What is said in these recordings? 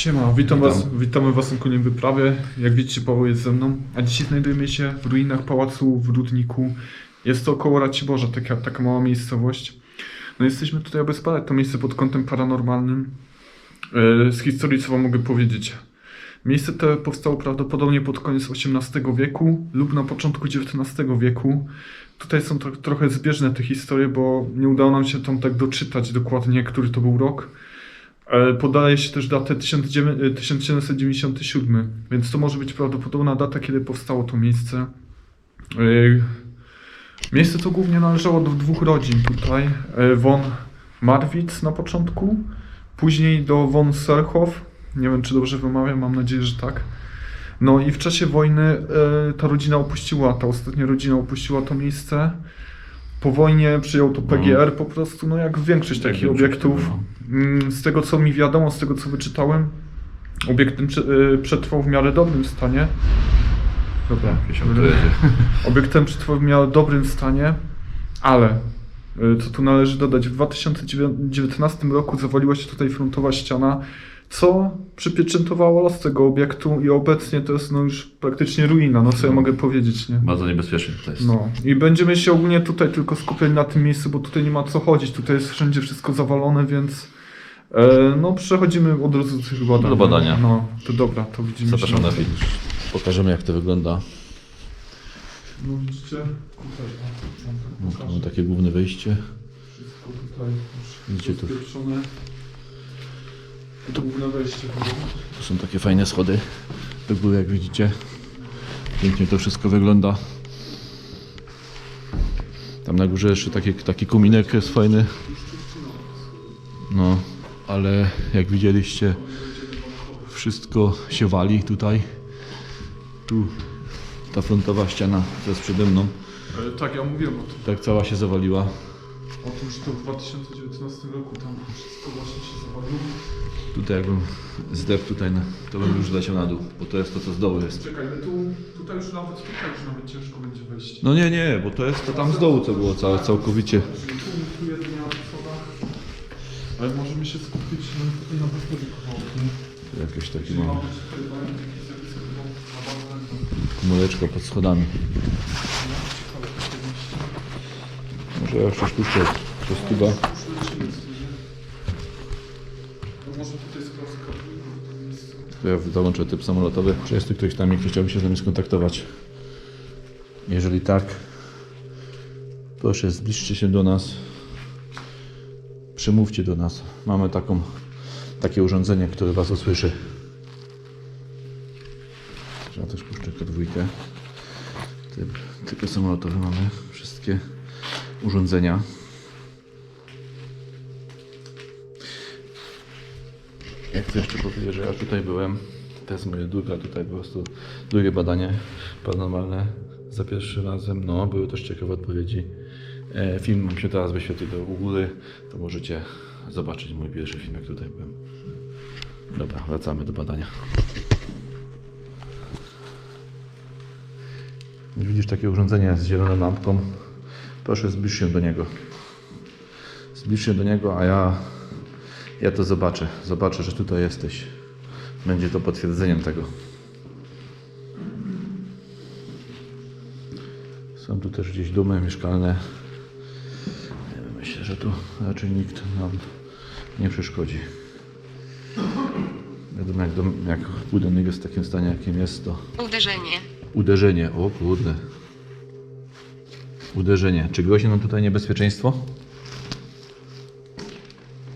Siema, witam, Was, witamy Was na kolejnej wyprawie. Jak widzicie, Paweł jest ze mną, a dzisiaj znajdujemy się w ruinach pałacu w Rudniku. Jest to około Raciborza, taka, taka mała miejscowość. No jesteśmy tutaj, aby spalać to miejsce pod kątem paranormalnym. E, Z historii co Wam mogę powiedzieć? Miejsce to powstało prawdopodobnie pod koniec XVIII wieku lub na początku XIX wieku. Tutaj są tro trochę zbieżne te historie, bo nie udało nam się tam tak doczytać dokładnie, który to był rok. Podaje się też datę 1900 e, 1797, więc to może być prawdopodobna data, kiedy powstało to miejsce. E, Miejsce to głównie należało do dwóch rodzin tutaj. e, Von Marwitz na początku, później do von Serhoff. Nie wiem, czy dobrze wymawiam, mam nadzieję, że tak. No i w czasie wojny ta rodzina opuściła, ta ostatnia rodzina opuściła to miejsce. Po wojnie przyjął to PGR po prostu, no jak większość takich obiektów. tego, Mm, Z tego co mi wiadomo, z tego co wyczytałem, obiekt ten y, przetrwał w miarę dobrym stanie. Dobra, Jakieś obiekt ten przetrwał w miarę dobrym stanie, ale y, co tu należy dodać, w 2019 roku zawaliła się tutaj frontowa ściana, co przypieczętowało los tego obiektu i obecnie to jest no już praktycznie ruina, no co ja mogę powiedzieć, nie? Bardzo niebezpiecznie to jest. No i będziemy się ogólnie tutaj tylko skupiali na tym miejscu, bo tutaj nie ma co chodzić. Tutaj jest wszędzie wszystko zawalone, więc e, no przechodzimy od razu do tych badań. Do badania. No, to dobra, to widzimy Zapraszam się. na film. Pokażemy jak to wygląda. No widzicie? Tutaj, tak No, mamy takie główne wejście. Wszystko tutaj już Widzicie tu? To główne wejście. Tu są takie fajne schody do góry jak widzicie. Pięknie to wszystko wygląda. Tam na górze jeszcze taki, taki kominek jest fajny. No, ale jak widzieliście wszystko się wali tutaj. Tu ta frontowa ściana, co jest przede mną, E, tak, ja mówiłem o tym. tak cała się zawaliła. Otóż to w 2019 roku tam wszystko właśnie się zawaliło. Tutaj jakbym zdechł tutaj, na, to bym już leciał na dół, bo to jest to co z dołu jest. Czekaj, ale tu, tutaj już nawet, tutaj już nawet ciężko będzie wejść. No nie, nie, bo to jest to tam z dołu co było całe, całkowicie. Tu, tu jedynie. Ale możemy się skupić na, na bezpiecznie kawałki. Jakieś takie Czyli małe mamy tutaj skarbimy w tym miejscu. To ja załączę typ samolotowy. Czy jest tu ktoś tam, kto chciałby się z nami skontaktować? Jeżeli tak, proszę zbliżcie się do nas. Przemówcie do nas. Mamy taką, takie urządzenie, które Was usłyszy. Ja też puszczę dwójkę. Typ, typy samolotowe mamy. Wszystkie urządzenia. Jak chcę jeszcze powiedzieć, że ja tutaj byłem, to jest moje drugie tutaj po prostu drugie badanie paranormalne za pierwszym razem. No, były też ciekawe odpowiedzi. E, film mam się teraz wyświetlił do góry, to możecie zobaczyć mój pierwszy film, jak tutaj byłem. Dobra, wracamy do badania. Widzisz takie urządzenie z zieloną lampką? Proszę zbliż się do niego. Zbliż się do niego, a ja ja to zobaczę. Zobaczę, że tutaj jesteś. Będzie to potwierdzeniem tego. Są tu też gdzieś domy mieszkalne. Myślę, że tu raczej nikt nam nie przeszkodzi. Wiadomo, jak, dom, jak budynek jest w takim stanie, jakim jest, to Uderzenie. uderzenie. O kurde. Uderzenie. Czy grozi nam tutaj niebezpieczeństwo?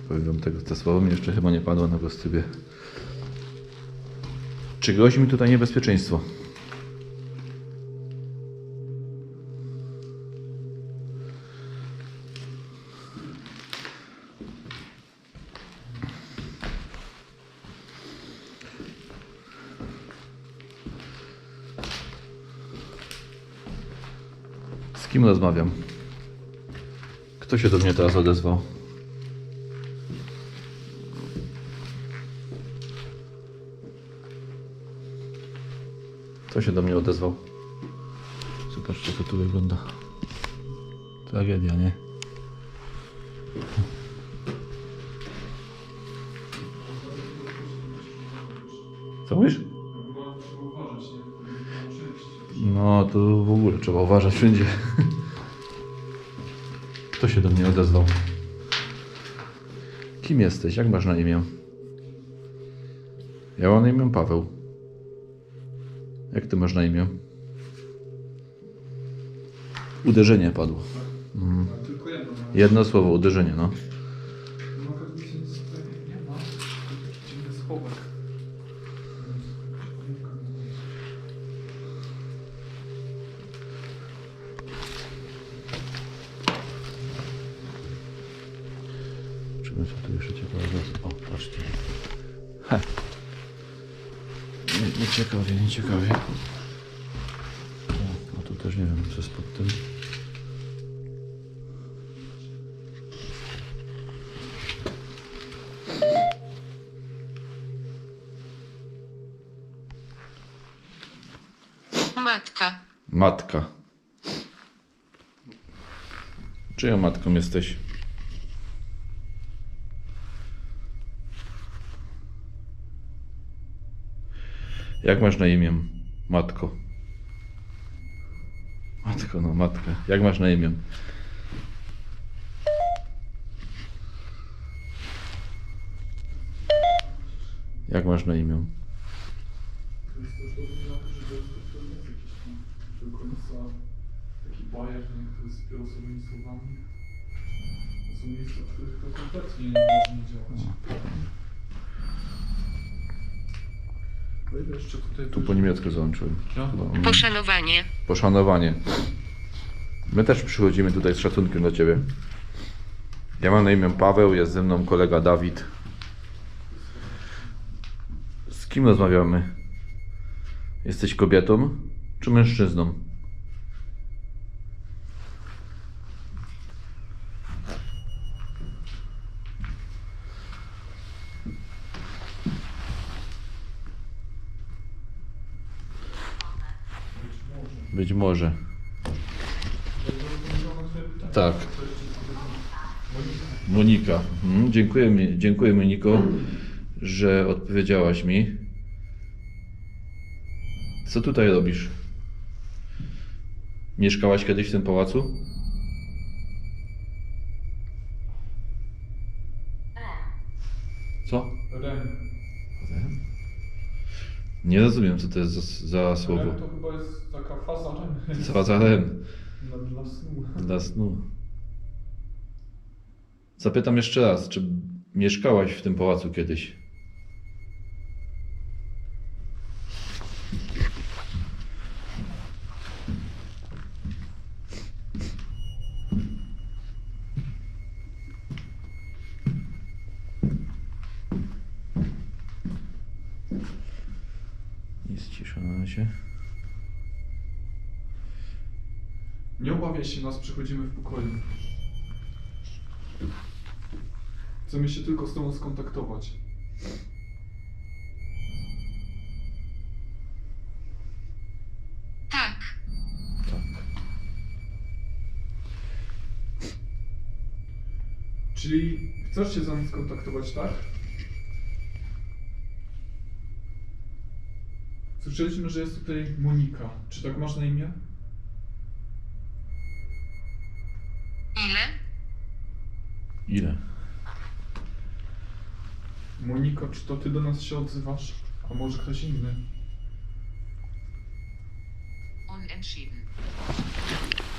Powiem wam tego, te słowo mi jeszcze chyba nie padło na gostybie. Czy grozi mi tutaj niebezpieczeństwo? Kim rozmawiam? Kto się do mnie teraz odezwał? Kto się do mnie odezwał? Zobaczcie, to tu wygląda. Tragedia, nie? Co mówisz? No, to w ogóle trzeba uważać wszędzie. Kto się do mnie odezwał? Kim jesteś? Jak masz na imię? Ja mam na imię Paweł. Jak ty masz na imię? Uderzenie padło. Mhm. Jedno słowo, uderzenie, no. He. Nie, nie ciekawie, nie ciekawie. O, a tu też nie wiem, co jest pod tym. Matka. Matka. Czyją matką jesteś? Jak masz na imię? Matko. Matko, no matka. Jak masz na imię? Jak masz na imię? To jest też dowód na to, że to jest to jest jakiś tam do końca taki bajer, nie, który spiął swoimi słowami. To są miejsca, w których to kompletnie nie może nie działać. Tu po niemiecku załączyłem. Mm. Poszanowanie. Poszanowanie. My też przychodzimy tutaj z szacunkiem do Ciebie. Ja mam na imię Paweł, jest ze mną kolega Dawid. Z kim rozmawiamy? Jesteś kobietą czy mężczyzną? Być może. Tak. Monika. Mhm, dziękuję, mi- dziękuję Moniko, że odpowiedziałaś mi. Co tutaj robisz? Mieszkałaś kiedyś w tym pałacu? Nie rozumiem, co to jest za, za słowo. to chyba jest taka faza Ren. Co za rem? Dla, dla snu. Dla snu. Zapytam jeszcze raz, czy mieszkałaś w tym pałacu kiedyś? Jest Nie obawiaj się nas, przychodzimy w pokoju. Chcemy się tylko z tobą skontaktować. Tak. Tak. Czyli chcesz się z nami skontaktować, tak? Słyszeliśmy, że jest tutaj Monika. Czy tak masz na imię? Ile? Ile? Moniko, czy to ty do nas się odzywasz? A może ktoś inny? Unentschieden.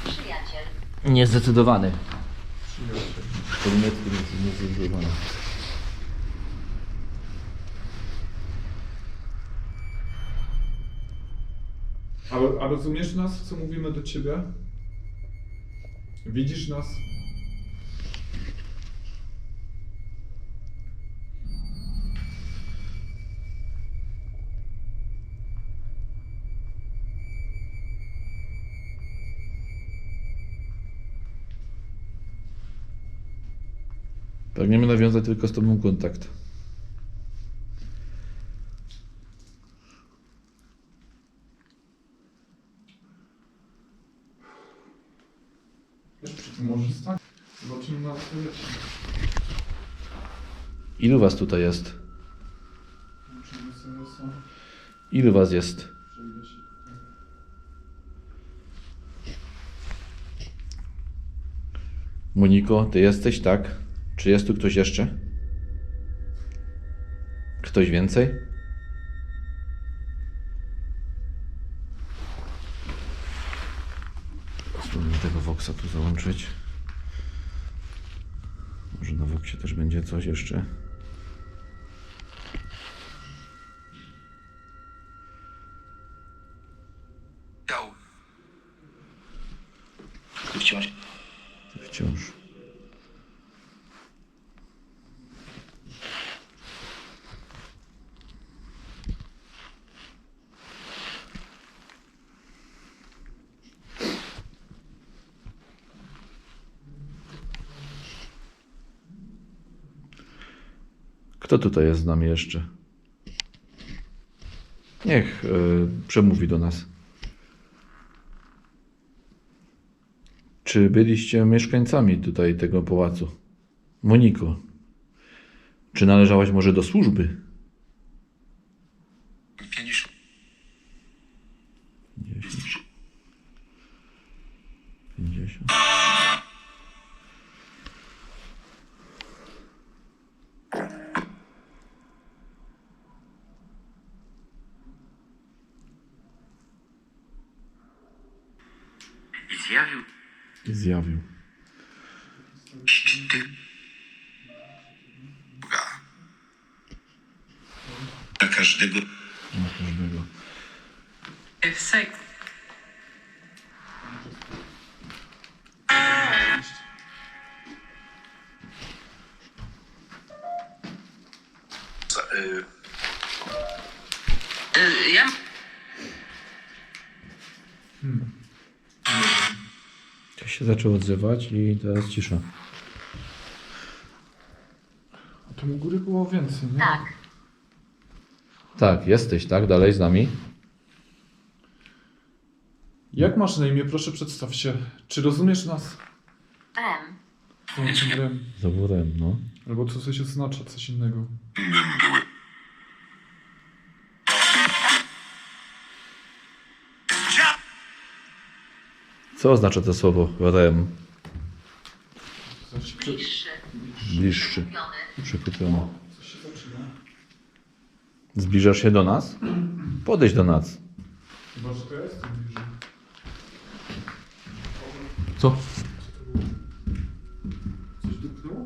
Przyjaciel. Niezdecydowany. Przyjaciel. Po niemiecku nie- niezdecydowany. A, a rozumiesz nas, co mówimy do ciebie? Widzisz nas? Tak, Pragniemy nawiązać tylko z Tobą kontakt. Ilu Was tutaj jest? Ilu Was jest? Moniko, Ty jesteś, tak? Czy jest tu ktoś jeszcze? Ktoś więcej? Spróbujmy tego Voxa tu załączyć. Może na Voxie też będzie coś jeszcze. Kto tutaj jest z nami jeszcze? Niech y, przemówi do nas. Czy byliście mieszkańcami tutaj tego pałacu? Moniko, czy należałaś może do służby? 50. 50. 50. I zjawił I zjawił. Dla każdego Na każdego. Się zaczął odzywać i teraz cisza. A tam u góry było więcej, nie? Tak. Tak, jesteś, tak? Dalej z nami? Jak masz na imię? Proszę przedstaw się. Czy rozumiesz nas? M. Tą grem. Zaworem, no. Albo co coś oznacza, coś innego. Co oznacza to słowo przy... Bliższy. Bliższy, przykupiony. coś się zaczyna. Zbliżasz się do nas? Podejdź do nas. Chyba, że to bliżej. Co? Coś dupnęło?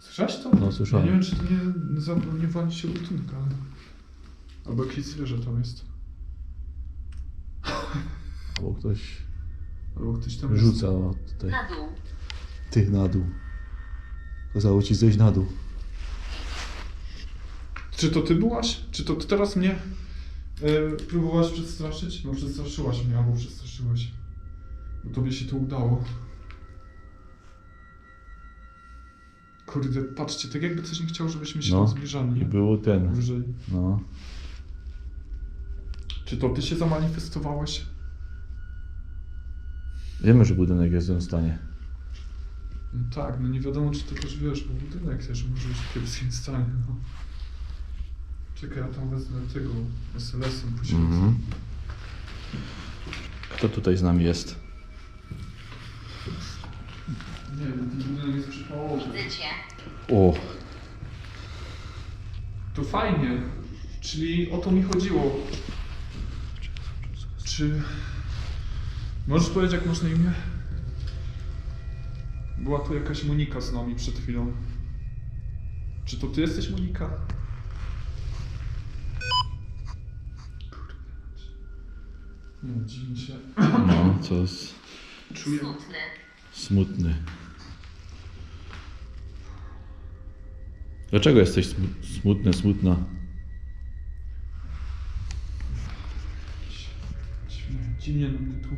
Słyszałeś to? No, słyszałem. Ja nie wiem, czy to nie, nie, za- nie wali się butunka, ale... Albo jakieś zwierzę tam jest. Ktoś Albo ktoś tam rzuca tutaj Na dół. tych na dół. Kazało ci zejść na dół. Czy to ty byłaś? Czy to ty teraz mnie yy, próbowałaś przestraszyć? No przestraszyłaś mnie, albo przestraszyłaś. Bo tobie się to udało. Kurde, patrzcie, tak jakby coś nie chciał, żebyśmy się No. tam zbliżali. I nie? było ten. Wyżej. No. Czy to ty się zamanifestowałeś? Wiemy, że budynek jest w złym stanie. No tak, no nie wiadomo, czy to też wiesz, bo budynek też może być w kiepskim stanie. No. Czekaj, ja tam wezmę tego SLS-em później. Mhm. Kto tutaj z nami jest? Nie wiem, ten budynek jest przypałowy. Widzę cię. O, To fajnie, czyli o to mi chodziło. Czy... Możesz powiedzieć, jak masz na imię? Była tu jakaś Monika z nami przed chwilą. Czy to ty jesteś Monika? Kurde. Nie, dziwnie się. no, co jest Czuję. Smutny. smutny. Dlaczego jesteś smu- smutny, smutna? Dziwnie, dziwnie na mnie tu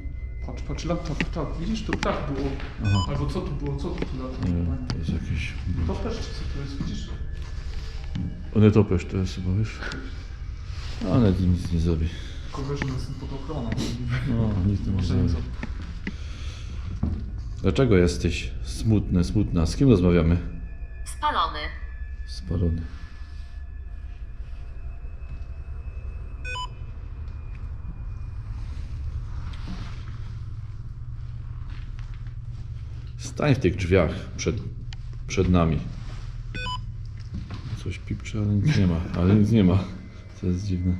Patrz, patrz, lata, tak, widzisz, to tak było. Aha. Albo co tu było, co tu lata? Nie wiem, to jest jakiś... To też, czy co to jest, widzisz? One topesz to jest chyba, wiesz? No, ale nic nie zrobi. Wiesz, że jestem pod ochroną. No, nic tu nie Może zrobi. Dlaczego jesteś smutny, smutna? Z kim rozmawiamy? Spalony. Spalony. Stań w tych drzwiach przed, przed nami. Coś pipcze, ale nic nie ma. Ale nic nie ma. To jest dziwne.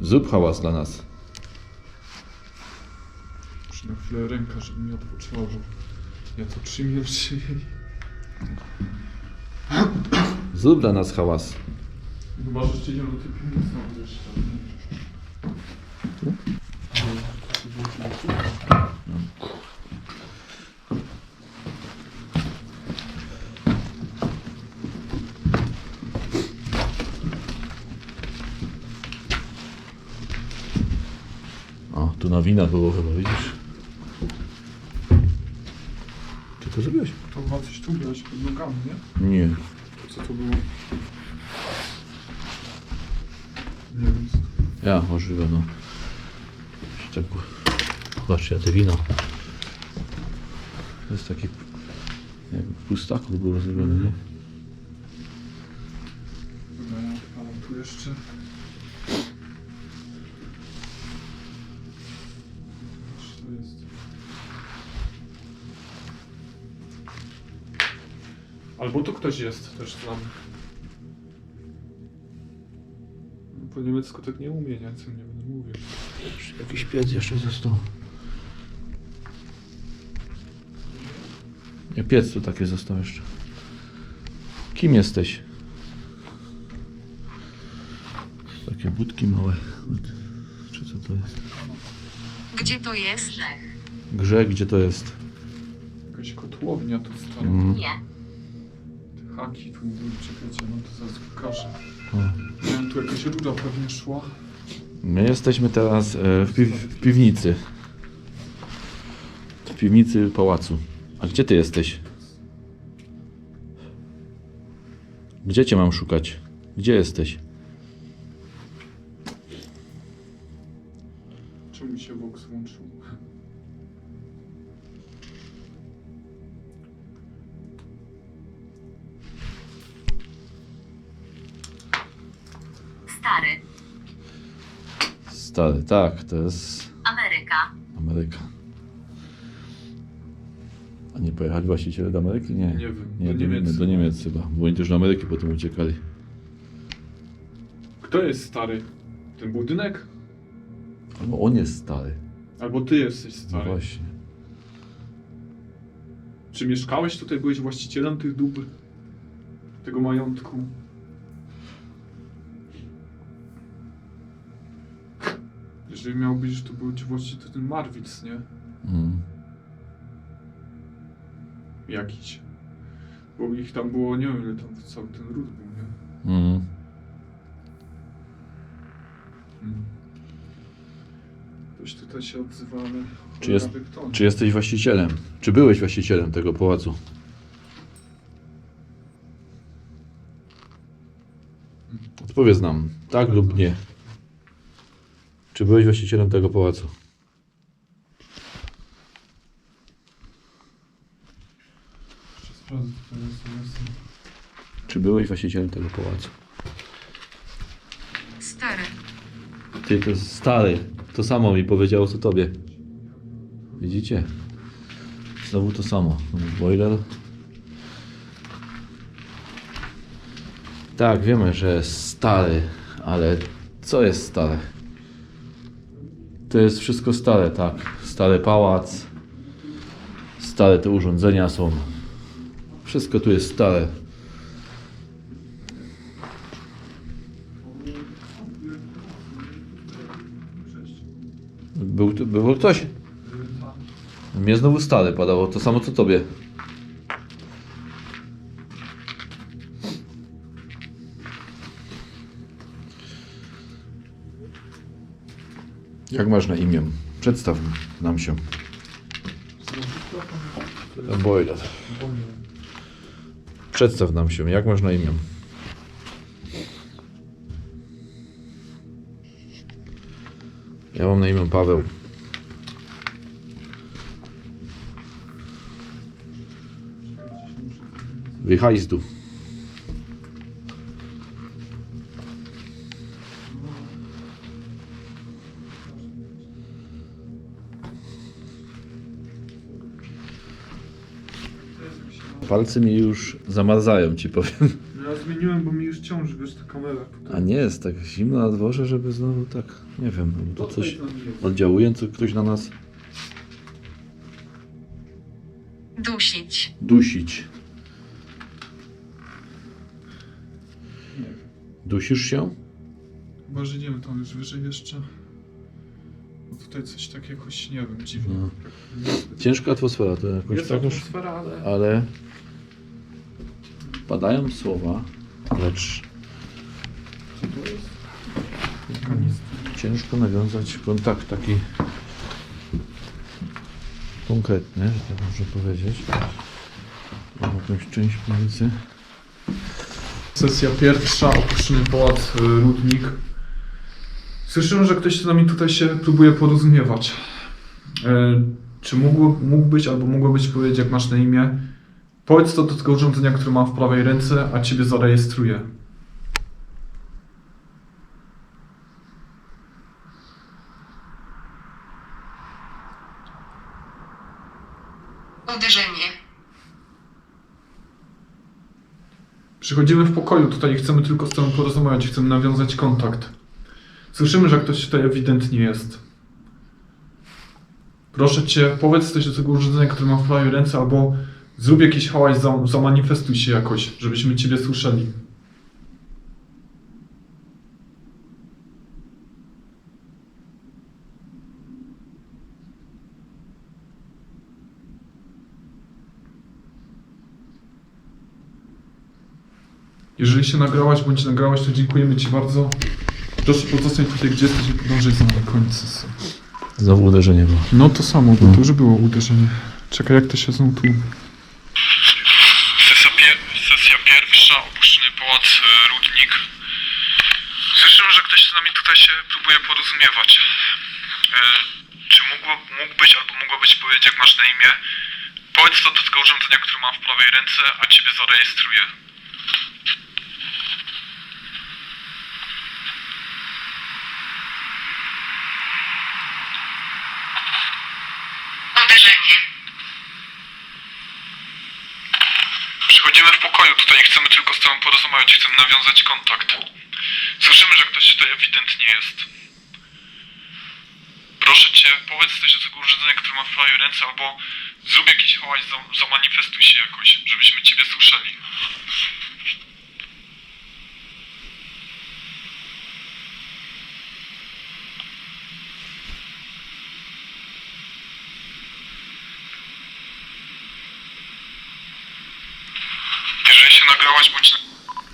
Zrób hałas dla nas. Muszę na chwilę ręka, żeby mi odpoczęła, bo ja to czy jej. Zrób dla nas hałas. Chyba, że jeszcze idziemy do tej piwnicy, tu nowina było chyba, widzisz? Ty to zrobiłeś? To chyba coś tu miałeś pod nogami, nie? Nie. Co to było? Nie wiem. Ja, możliwe, no. Szczegół. Zobaczcie, a te wino. To jest taki jakby pustaków był zrobiony, nie? Albo tu ktoś jest też tam. Po niemiecku tak nie umie, nie? Co nie będę mówił. Jakiś piec jeszcze został. Nie, piec tu taki został jeszcze. Kim jesteś? Takie budki małe. Czy co to jest? Gdzie to jest? Grzech. Grzech, gdzie to jest? Jakaś kotłownia tu stara. Mhm. Nie. Haki tu były, czekajcie, no to zaraz pokażę. Nie wiem, tu jakaś rura pewnie szła. My jesteśmy teraz e, w, piw w piwnicy. W piwnicy pałacu. A gdzie ty jesteś? Gdzie cię mam szukać? Gdzie jesteś? Czemu mi się Vox włączył? Stary, tak, to jest Ameryka. Ameryka. A nie pojechali właściciele do Ameryki? Nie. Nie wiem, Nie, do do, Niemiec. do Niemiec chyba. Bo oni też do Ameryki potem uciekali. Kto jest stary? Ten budynek? Albo on jest stary. Albo ty jesteś No stary? właśnie. Czy mieszkałeś tutaj? Byłeś właścicielem tych dóbr? Tego majątku? Jeżeli miał być, to był ci właściciel ten Marwitz, nie? Mm. Jakiś. Bo ich tam było, nie wiem ile tam cały ten ród był, nie? Mm. Hmm. Ktoś tutaj się odzywa, ale... Czy jest-. Czy jesteś właścicielem? Czy byłeś właścicielem tego pałacu? Odpowiedz nam, tak lub nie. Czy byłeś właścicielem tego pałacu? Czy byłeś właścicielem tego pałacu? Stary. Ty to jest stary. To samo mi powiedziało co tobie. Widzicie? Znowu to samo. Boiler. Tak, wiemy, że jest stary, ale co jest stare? To jest wszystko stare, tak. Stary pałac. Stare te urządzenia są. Wszystko tu jest stare. Był, był ktoś? Mnie znowu stary padało, to samo co tobie. Jak masz na imię? Przedstaw nam się. Boylet. Przedstaw nam się. Jak masz na imię? Ja mam na imię Paweł. Wyjazdu. Palce mi już zamarzają, ci powiem. Ja zmieniłem, bo mi już ciąży, wiesz, ta kamera. A nie jest tak zimno na dworze, żeby znowu tak, nie wiem, to coś oddziałuje, co ktoś na nas Dusić. dusić. Dusisz się? Chyba, że idziemy tam już wyżej jeszcze. No tutaj coś tak jakoś, nie wiem, dziwnie. No. Ciężka atmosfera to jakoś Jest tak już, atmosfera, ale... ale padają słowa, lecz ciężko nawiązać kontakt taki konkretny, że tak można powiedzieć. Mam jakąś część pomiędzy. Sesja pierwsza, opuszczony pałac y, Rudnik. Słyszymy, że ktoś z nami tutaj się próbuje porozumiewać. E, czy mógł, mógłbyś albo mogłabyś powiedzieć, jak masz na imię? Powiedz to do tego urządzenia, które mam w prawej ręce, a ciebie zarejestruję. Uderzenie. Przychodzimy w pokoju tutaj i chcemy tylko z tobą porozmawiać, chcemy nawiązać kontakt. Słyszymy, że ktoś tutaj ewidentnie jest. Proszę cię, powiedz coś do tego urządzenia, które mam w prawej ręce, albo zrób jakiś hałas, za- zamanifestuj się jakoś, żebyśmy ciebie słyszeli. Jeżeli się nagrałaś bądź nagrałaś, to dziękujemy Ci bardzo. Proszę pozostań tutaj, gdzie jesteś i podążaj za nami koniec sesji. Znowu uderzenie było. No to samo, bo to już było uderzenie. Czekaj, jak to się znowu tu... Sesja, sesja pierwsza, opuszczony pałac e, Rudnik. Słyszymy, że ktoś z nami tutaj się próbuje porozumiewać. E, czy mógł, mógłbyś albo mogłabyś powiedzieć, jak masz na imię? Powiedz to do tego urządzenia, które mam w prawej ręce, a Ciebie zarejestruję. Uderzenie. Przychodzimy w pokoju tutaj i chcemy tylko z Tobą porozmawiać, chcemy nawiązać kontakt. Słyszymy, tutaj ewidentnie jest. Proszę Cię, powiedz coś do tego urządzenia, które mam w prawej ręce, albo zrób jakiś hałas, za- zamanifestuj się jakoś, żebyśmy Ciebie słyszeli. Jeżeli się nagrałaś, bądź...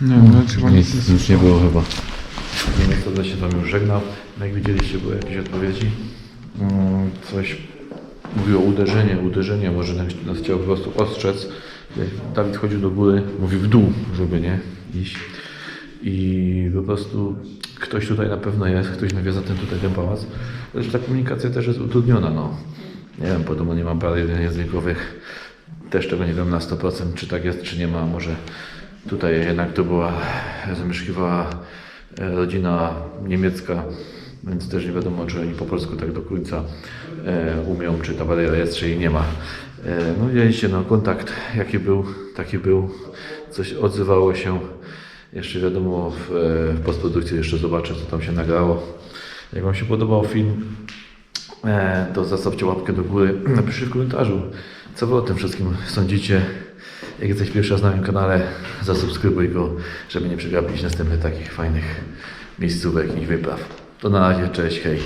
Nie, no chyba Nic, nic nie było chyba. Niemiec wtedy się tam już żegnał. Jak widzieliście, były jakieś odpowiedzi. Mm, Coś mówiło uderzenie, uderzenie, może nas, chciał po prostu ostrzec. Dawid chodził do góry, mówi w dół, żeby nie iść. I po prostu ktoś tutaj na pewno jest, ktoś nawiedza ten tutaj ten pałac. Zresztą ta komunikacja też jest utrudniona, no. Nie wiem, podobno nie ma barier językowych. Też tego nie wiem na 100%, czy tak jest, czy nie ma. Może tutaj jednak to była, zamieszkiwała rodzina niemiecka, więc też nie wiadomo, czy oni po polsku tak do końca e, umią, czy ta bariera jest, czy jej nie ma. E, no widzieliście, no kontakt jaki był, taki był. Coś odzywało się. Jeszcze wiadomo, w, e, w postprodukcji jeszcze zobaczę, co tam się nagrało. Jak Wam się podobał film, E, to zostawcie łapkę do góry. Napiszcie w komentarzu, co wy o tym wszystkim sądzicie. Jak jesteś pierwszy raz na moim kanale, zasubskrybuj go, żeby nie przegapić następnych takich fajnych miejscówek i wypraw. To na razie, cześć, hej.